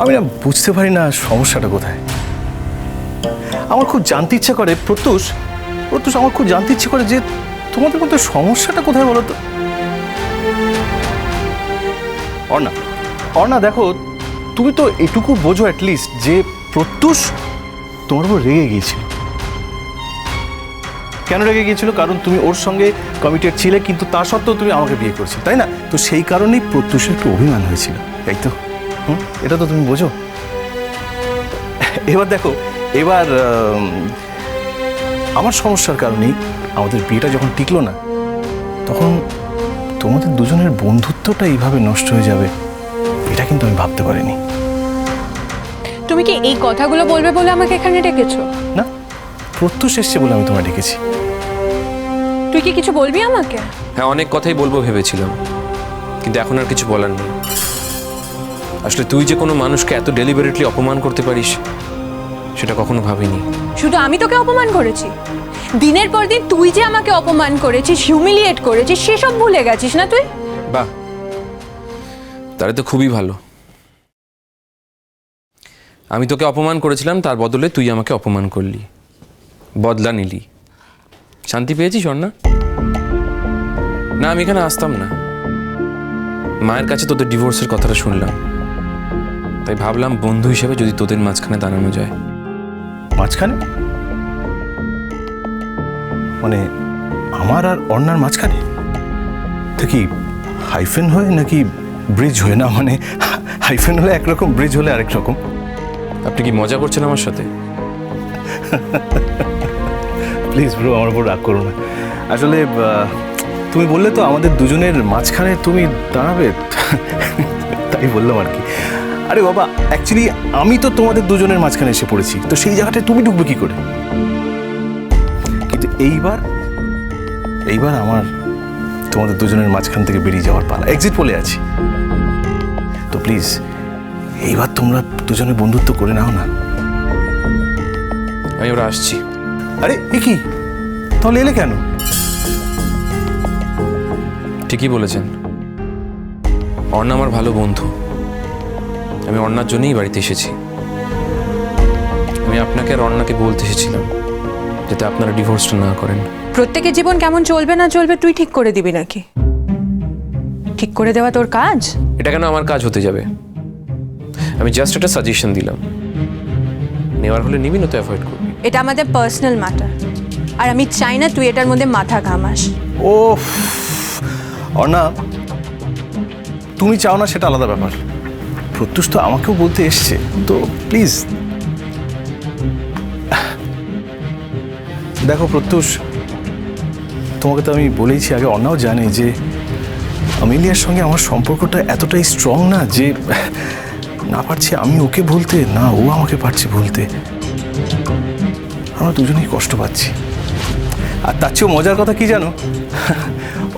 আমি না বুঝতে পারি না সমস্যাটা কোথায়। আমার খুব জানতে ইচ্ছে করে, প্রত্যুষ প্রত্যুষ, আমার খুব জানতে ইচ্ছে করে যে তোমাদের মধ্যে সমস্যাটা কোথায় বলো তো? অর্ণা অর্ণা, দেখো, তুমি তো এটুকু বোঝো অ্যাটলিস্ট যে প্রত্যুষ তোমার উপর রেগে গিয়েছিল। কেন রেগে গিয়েছিল? কারণ তুমি ওর সঙ্গে কমিটেড ছিলে, কিন্তু তা সত্ত্বেও তুমি আমাকে বিয়ে করছ, তাই না? তো সেই কারণেই প্রত্যুষের একটু অভিমান হয়েছিল, তাই তো? এটা তো তুমি বোঝো। এবার দেখো এবার আমার সমস্যার কারণেই আমাদের বিয়েটা যখন টিকলো না তখন তোমাদের দুজনের বন্ধুত্বটা এইভাবে নষ্ট হয়ে যাবে এটা কিন্তু আমি ভাবতে পারিনি। তুমি কি এই কথাগুলো বলবে বলে আমাকে এখানে ডেকেছো? না প্রত্যুষ এসছে বলে আমি তোমায় ডেকেছি। তুই কি কিছু বলবি আমাকে? হ্যাঁ অনেক কথাই বলব ভেবেছিলাম কিন্তু এখন আর কিছু বলার নেই। আসলে তুই যে কোনো মানুষকে এত ডেলিভারেটলি অপমান করতে পারিস সেটা কখনো ভাবিনি। শুধু আমি তোকে অপমান করেছি। দিনের পর দিন তুই যে আমাকে অপমান করেছিস হিউমিলিয়েট করেছিস সেসব ভুলে গেছিস না তুই? বাহ তাহলে তো খুবই ভালো। আমি তোকে অপমান করেছিলাম তার বদলে তুই আমাকে অপমান করলি। বদলা নিলি। শান্তি পেয়েছিস না না আমি এখানে আসতাম না। মায়ের কাছে তোদের ডিভোর্সের কথাটা শুনলাম। তাই ভাবলাম বন্ধু হিসেবে যদি তোদের মাঝখানে দাঁড়ানো যায়। মাঝখানে? মানে আমার আর অর্ণার মাঝখানে? কি হাইফেন হয়ে নাকি ব্রিজ হয়ে না? মানে হাইফেন হলে একরকম ব্রিজ হলে আরেক রকম। আপনি কি মজা করছেন আমার সাথে? প্লিজ ব্রো আমার উপর রাগ করো না। আসলে তুমি বললে তো আমাদের দুজনের মাঝখানে তুমি দাঁড়াবে। তাই বললাম আর কি। আরে বাবা অ্যাকচুয়ালি আমি তো তোমাদের দুজনের মাঝখানে এসে পড়েছি তো সেই জায়গাটায় তুমি ঢুকবে কি করে? কিন্তু এইবার এইবার আমার তোমাদের দুজনের মাঝখান থেকে বেরিয়ে যাওয়ার পালা। এক্সিট বলে আছি। তো প্লিজ এইবার তোমরা দুজনে বন্ধুত্ব করে নাও না। আমি এবার আসছি। আরে এ কি? তাহলে এলে কেন? ঠিকই বলেছেন। অর্ণা আমার ভালো বন্ধু। আমি অর্ণার জন্যই বাড়িতে এসেছি। আমি আপনাকে আর অর্ণাকে বলতে এসেছিলাম যাতে আপনারা ডিভোর্সটা না করেন। প্রত্যেকের জীবন কেমন চলবে না চলবে তুই ঠিক করে দিবি নাকি? ঠিক করে দেওয়া তোর কাজ? এটা কেন আমার কাজ হতে যাবে? আমি জাস্ট একটা সাজেশন দিলাম। নেওয়ার হলে নিবি না তো অ্যাভয়েড করবি? এটা আমাদের পার্সোনাল ম্যাটার আর আমি চাই না তুই এটার মধ্যে মাথা ঘামাস। ও অর্ণা তুমি চাও না সেটা আলাদা ব্যাপার। প্রত্যুষ তো আমাকেও বলতে এসছে, তো প্লিজ দেখো প্রত্যুষ, তোমাকে তো আমি বলেইছি আগে অর্ণাও জানে যে আমিলিয়ার সঙ্গে আমার সম্পর্কটা এতটাই স্ট্রং না যে না পারছি আমি ওকে ভুলতে, না ও আমাকে পারছে ভুলতে। আমরা দুজনেই কষ্ট পাচ্ছি। আর তার চেয়েও মজার কথা কি জানো?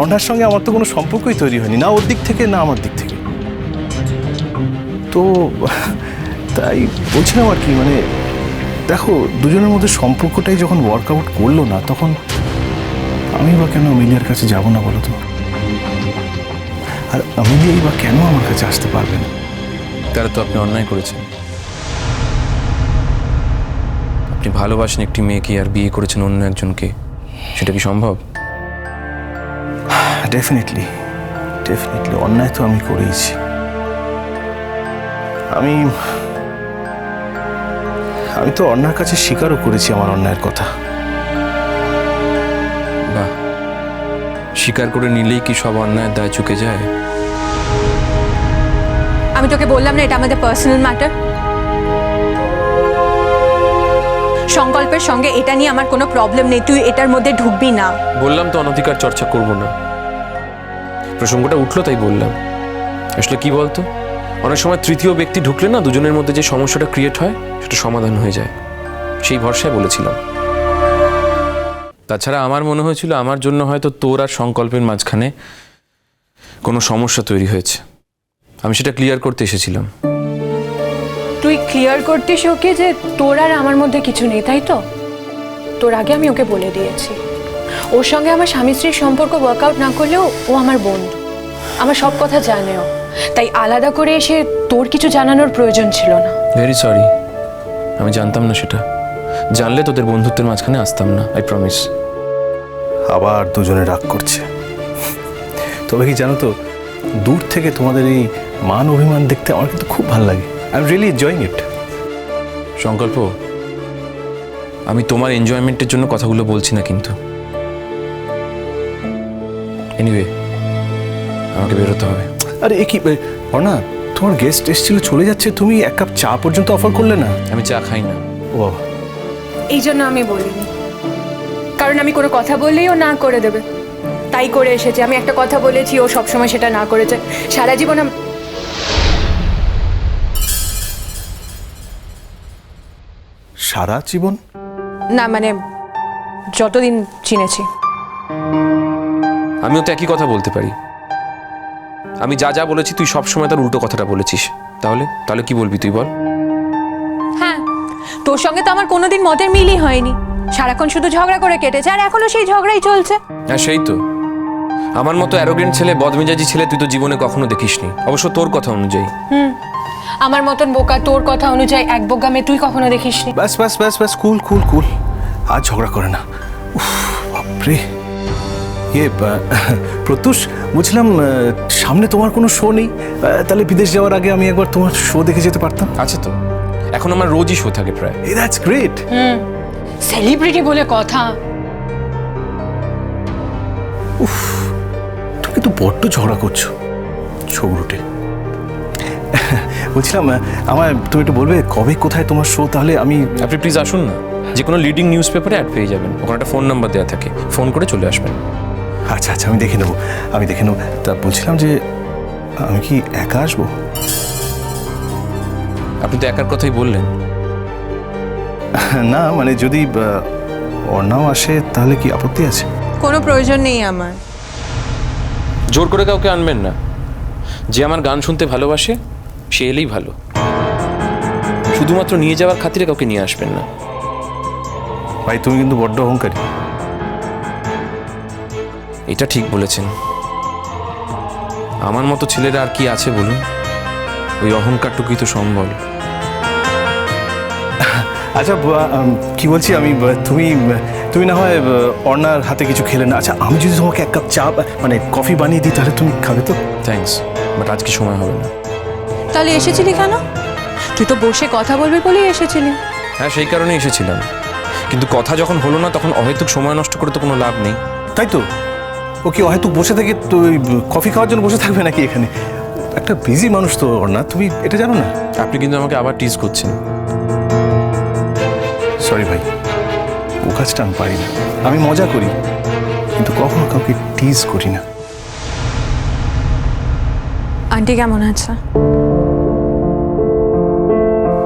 অন্যার সঙ্গে আমার তো কোনো সম্পর্কই তৈরি হয়নি, না ওর দিক থেকে, না আমার দিক থেকে। তো তাই বলছিলাম আর কি মানে দেখো দুজনের মধ্যে সম্পর্কটাই যখন ওয়ার্কআউট করল না তখন আমি বা কেন আমিলিয়ার কাছে যাব না বলো তো? আর আমিলিয়াই বা কেন আমার কাছে আসতে পারবে না? তাহলে তো আপনি অন্যায় করেছেন। আপনি ভালোবাসেন একটি মেয়েকে আর বিয়ে করেছেন অন্য একজনকে। সেটা কি সম্ভব? ডেফিনেটলি ডেফিনেটলি অন্যায় তো আমি করেইছি। আমি আমি তো অন্যার কাছে স্বীকারও করেছি আমার অন্যায়ের কথা। বাহ স্বীকার করে নিলেই কি সব অন্যায়ের দায় চুকে যায়? আমি তোকে বললাম না এটা আমাদের পার্সোনাল ম্যাটার সংকল্পের সঙ্গে এটা নিয়ে আমার কোনো প্রবলেম নেই তুই এটার মধ্যে ঢুকবি না। বললাম তো অনধিকার চর্চা করব না। প্রসঙ্গটা উঠল তাই বললাম। আসলে কি বলতো? অনেক সময় তৃতীয় ব্যক্তি ঢুকলে না দুজনের মধ্যে যে সমস্যাটা ক্রিয়েট হয়, সেটা সমাধান হয়ে যায়। সেই ভরসায় বলেছিলাম। তাছাড়া আমার মনে হয়েছিল, আমার জন্য হয়তো তোর আর সংকল্পের মাঝখানে কোনো সমস্যা তৈরি হয়েছে। আমি সেটা ক্লিয়ার করতে এসেছিলাম। তুই ক্লিয়ার করতিস ওকে যে তোর আর আমার মধ্যে কিছু নেই, তাই তো? তোর আগে আমি ওকে বলে দিয়েছি। ওর সঙ্গে আমার স্বামী স্ত্রীর সম্পর্ক ওয়ার্কআউট না করলেও ও আমার বন্ধু। আমার সব কথা জানে ও। তাই আলাদা করে এসে তোর কিছু জানানোর প্রয়োজন ছিল না। ভেরি সরি আমি জানতাম না সেটা। জানলে তোদের বন্ধুত্বের মাঝখানে আসতাম না আই প্রমিস আবার দুজনে রাগ করছে। তবে কি জানো তো দূর থেকে তোমাদের এই মান অভিমান দেখতে আমার কিন্তু খুব ভালো লাগে। I am really enjoying it Sankalp আমি তোমার এনজয়মেন্টের জন্য কথাগুলো বলছি না কিন্তু। এনিওয়ে আমাকে বেরোতে হবে। আরে এ কি অর্ণা তোমার গেস্ট এসেছিল চলে যাচ্ছে তুমি এক কাপ চা পর্যন্ত অফার করলে না? আমি চা খাই না। ও এই জন্য আমি বলিনি। কারণ আমি কোনো কথা বললেই ও না করে দেবে। তাই করে এসেছে। আমি একটা কথা বলেছি ও সবসময় সেটা না করেছে। সারা জীবন আম- সারা জীবন? না মানে যতদিন চিনেছি। আমিও তো একই কথা বলতে পারি। আমি যা যা বলেছি তুই সব সময় তার উল্টো কথাটা বলেছিস। তাহলে? তাহলে কি বলবি তুই বল? হ্যাঁ তোর সঙ্গে তো আমার কোনোদিন মতের মিলই হয়নি। সারাক্ষণ শুধু ঝগড়া করে কেটেছে আর এখনও সেই ঝগড়াই চলছে। হ্যাঁ সেই তো। আমার মতো অ্যারোগেন্ট ছেলে বদমেজাজি ছেলে তুই তো জীবনে কখনো দেখিসনি। অবশ্য তোর কথা অনুযায়ী। হুম আমার মতন বোকা তোর কথা অনুযায়ী এক বোকামে তুই কখনো দেখিসনি। ব্যাস বাস ব্যাস বাস কুল কুল কুল। আর ঝগড়া করে না। উফ, বাপরে। ইয়ে প্রত্যুষ বুঝলাম সামনে তোমার কোনো শো নেই তাহলে বিদেশ যাওয়ার আগে আমি একবার তোমার শো দেখে যেতে পারতাম? আছে তো। এখন আমার রোজই শো থাকে প্রায়। দ্যাটস গ্রেট সেলিব্রিটি বলে কথা। উফ তুমি তো বড্ড ঝগড়া করছ ঝগড়ুটে বলছিলাম আমায় তুমি একটু বলবে কবে কোথায় তোমার শো তাহলে আমি আপনি প্লিজ আসুন না। যে কোনো লিডিং নিউজ পেপারে অ্যাড পেয়ে যাবেন। ওখানে একটা ফোন নাম্বার দেওয়া থাকে। ফোন করে চলে আসবেন। আচ্ছা আচ্ছা আমি দেখে নেব আমি দেখে নেব। তা বলছিলাম যে আমি কি একা আসব? আপনি তো একার কথাই বললেন। না মানে যদি অর্ণাও আসে তাহলে কি আপত্তি আছে? কোনো প্রয়োজন নেই আমার। জোর করে কাউকে আনবেন না। যে আমার গান শুনতে ভালোবাসে সে এলেই ভালো। শুধুমাত্র নিয়ে যাওয়ার খাতিরে কাউকে নিয়ে আসবেন না। ভাই তুমি কিন্তু বড্ড অহংকারী। এটা ঠিক বলেছেন। আমার মতো ছেলেরা আর কি আছে বলুন? ওই অহংকারটুকুই তো সম্বল। আচ্ছা কি বলছি আমি তুমি তুমি না হয় অর্ণার হাতে কিছু খেলে না। আচ্ছা আমি যদি তোমাকে এক কাপ চা মানে কফি বানিয়ে দিই তাহলে তুমি খাবে তো? থ্যাংকস বাট আজকে সময় হবে না। তাহলে এসেছিলি কেন? তুই তো বসে কথা বলবি বলেই এসেছিলি। হ্যাঁ সেই কারণে এসেছিলাম। কিন্তু কথা যখন হলো না তখন অহেতুক সময় নষ্ট করে তো কোনো লাভ নেই। তাই তো? ও কি হয়তো বসে থেকে তো কফি খাওয়ার জন্য বসে থাকবে নাকি এখানে? একটা বিজি মানুষ তো ওর না তুমি এটা জানো না? আপনি কিন্তু আমাকে আবার টিজ করছেন। সরি ভাই ও কাজটা আমি পারি না। আমি মজা করি কিন্তু কখনো কাউকে টিজ করি না। আন্টি কেমন আছে?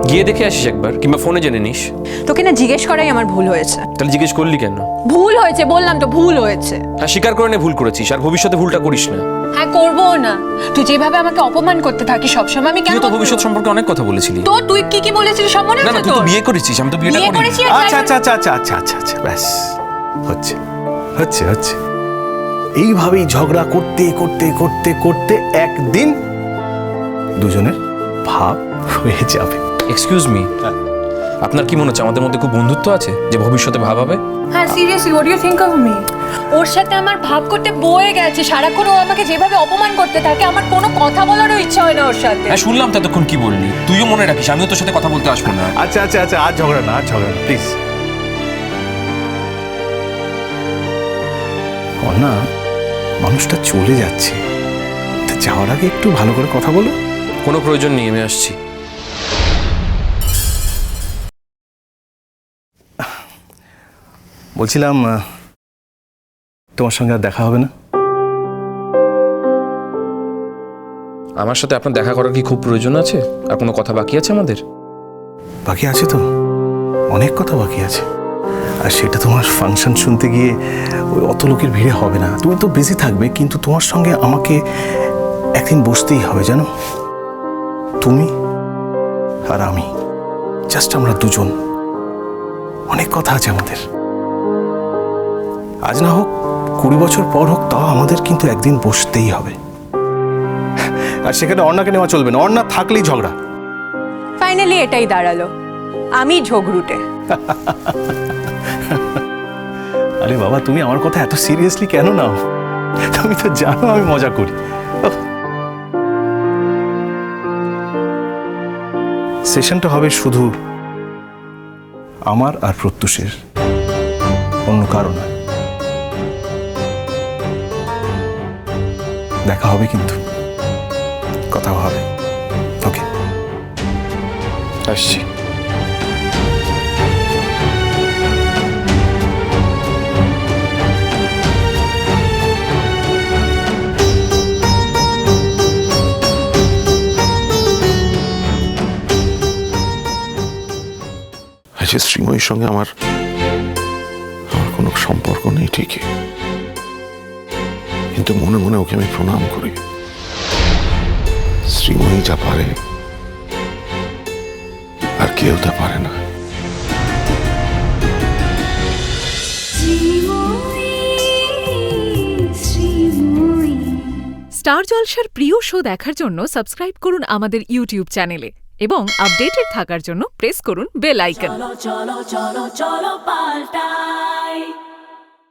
গিয়ে দেখে আসিস একবার কিংবা ফোনে জেনে নিস। তোকে না জিজ্ঞেস করাই আমার ভুল হয়েছে। তাহলে জিজ্ঞেস করলি কেন? ভুল হয়েছে বললাম তো ভুল হয়েছে। হ্যাঁ স্বীকার করে নে ভুল করেছিস আর ভবিষ্যতে ভুলটা করিস না। হ্যাঁ করব না। তুই যেভাবে আমাকে অপমান করতে থাকিস সবসময় আমি কেন তুই তো ভবিষ্যৎ সম্পর্কে অনেক কথা বলেছিলি। তো তুই কি কি বলেছিলিস সব মনে না না তুই তো বিয়ে করেছিস আমি তো বিয়েটা বিয়ে করিনি। করেছি আর আচ্ছা আচ্ছা আচ্ছা আচ্ছা আচ্ছা আচ্ছা আচ্ছা ব্যাস। হচ্ছে হচ্ছে হচ্ছে। এইভাবেই ঝগড়া করতে করতে করতে করতে একদিন দুজনের ভাব হয়ে যাবে। এক্সকিউজ মি আপনার কি মনে হচ্ছে আমাদের মধ্যে খুব বন্ধুত্ব আছে যে ভবিষ্যতে ভাব হবে? হ্যাঁ seriously what you think of me ওর সাথে আমার ভাব করতে বয়ে গেছে সারাক্ষণ ও আমাকে যেভাবে অপমান করতে থাকে আমার কোনো কথা বলারও ইচ্ছা হয় না ওর সাথে। হ্যাঁ শুনলাম ততক্ষণ কি বললি। তুইও মনে রাখিস আমিও তোর সাথে কথা বলতে আসব না। আচ্ছা আচ্ছা আচ্ছা আর ঝগড়া না আর ঝগড়া না প্লিজ না মানুষটা চলে যাচ্ছে। তা যাওয়ার আগে একটু ভালো করে কথা বলো। কোনো প্রয়োজন নেই আমি আসছি। বলছিলাম তোমার সঙ্গে আর দেখা হবে না। আমার সাথে আপনার দেখা করার কি খুব প্রয়োজন আছে? আর কোনো কথা বাকি আছে আমাদের? বাকি আছে তো। অনেক কথা বাকি আছে। আর সেটা তোমার ফাংশন শুনতে গিয়ে ওই অত লোকের ভিড়ে হবে না। তুমি তো বেশি থাকবে কিন্তু তোমার সঙ্গে আমাকে একদিন বসতেই হবে জানো? তুমি আর আমি। জাস্ট আমরা দুজন। অনেক কথা আছে আমাদের। আজ না হোক কুড়ি বছর পর হোক তাও আমাদের কিন্তু একদিন বসতেই হবে। আর সেখানে অর্ণাকে নেওয়া চলবে না অর্ণা থাকলেই ঝগড়া। ফাইনালি এটাই দাঁড়াল আমি ঝগড়ুটে। আরে বাবা তুমি আমার কথা এত সিরিয়াসলি কেন নাও? তুমি তো জানো আমি মজা করি। সেশনটা হবে শুধু আমার আর প্রত্যুষের অন্য কারণ দেখা হবে কিন্তু। কথা হবে। ওকে। আসছি। আচ্ছা শ্রীময়ীর সঙ্গে আমার আমার কোনো সম্পর্ক নেই, ঠিকই। কিন্তু মনে মনে ওকে আমি প্রণাম করি। শ্রীময়ী যা পারে আর কেউ তা পারে না। স্টার জলসার প্রিয় শো দেখার জন্য সাবস্ক্রাইব করুন আমাদের ইউটিউব চ্যানেলে এবং আপডেটেড থাকার জন্য প্রেস করুন বেল আইকন।